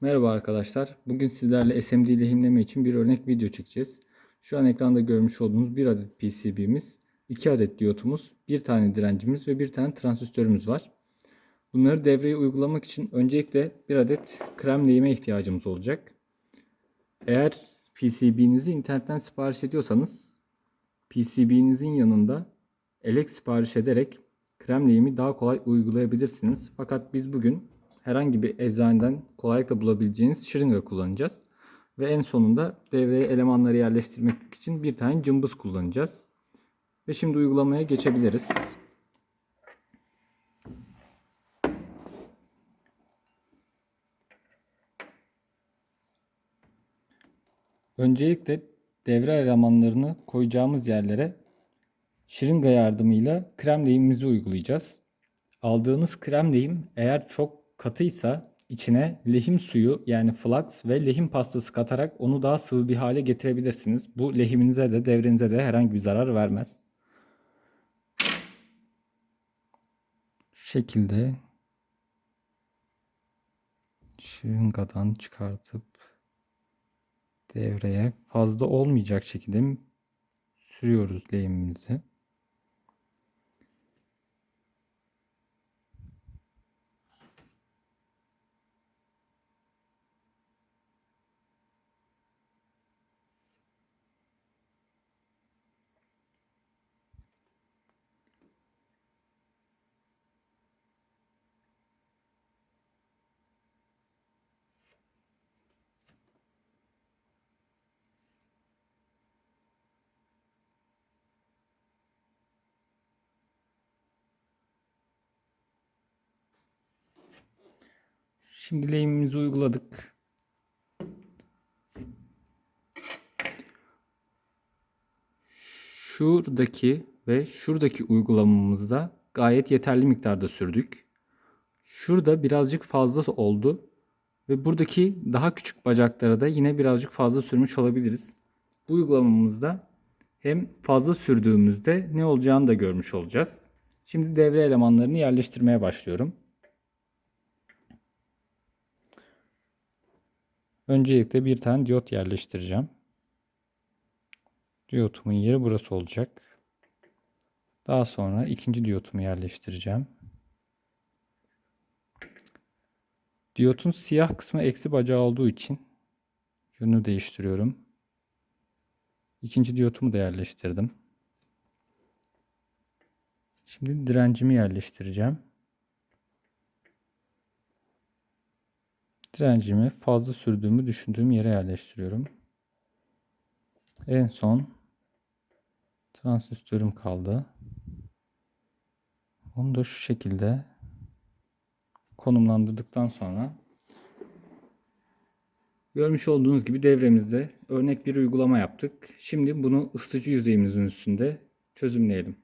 Merhaba arkadaşlar. Bugün sizlerle SMD lehimleme için bir örnek video çekeceğiz. Şu an ekranda görmüş olduğunuz bir adet PCB'miz, iki adet diyotumuz, bir tane direncimiz ve bir tane transistörümüz var. Bunları devreye uygulamak için öncelikle bir adet krem lehime ihtiyacımız olacak. Eğer PCB'nizi internetten sipariş ediyorsanız PCB'nizin yanında elek sipariş ederek krem lehimi daha kolay uygulayabilirsiniz. Fakat biz bugün herhangi bir eczaneden kolaylıkla bulabileceğiniz şırınga kullanacağız. Ve en sonunda devreye elemanları yerleştirmek için bir tane cımbız kullanacağız. Ve şimdi uygulamaya geçebiliriz. Öncelikle devre elemanlarını koyacağımız yerlere şırınga yardımıyla krem lehimimizi uygulayacağız. Aldığınız krem lehim eğer çok katıysa içine lehim suyu yani flux ve lehim pastası katarak onu daha sıvı bir hale getirebilirsiniz. Bu lehiminize de devrenize de herhangi bir zarar vermez. Şu şekilde şırıngadan çıkartıp devreye fazla olmayacak şekilde sürüyoruz lehimimizi. Şimdi lehimimizi uyguladık. Şuradaki ve şuradaki uygulamamızda gayet yeterli miktarda sürdük. Şurada birazcık fazla oldu ve buradaki daha küçük bacaklara da yine birazcık fazla sürmüş olabiliriz. Bu uygulamamızda hem fazla sürdüğümüzde ne olacağını da görmüş olacağız. Şimdi devre elemanlarını yerleştirmeye başlıyorum. Öncelikle bir tane diyot yerleştireceğim. Diyotumun yeri burası olacak. Daha sonra ikinci diyotumu yerleştireceğim. Diyotun siyah kısmı eksi bacağı olduğu için yönünü değiştiriyorum. İkinci diyotumu da yerleştirdim. Şimdi direncimi yerleştireceğim. Direncimi fazla sürdüğümü düşündüğüm yere yerleştiriyorum. En son transistörüm kaldı. Onu da şu şekilde konumlandırdıktan sonra görmüş olduğunuz gibi devremizde örnek bir uygulama yaptık. Şimdi bunu ısıtıcı yüzeyimizin üstünde çözümleyelim.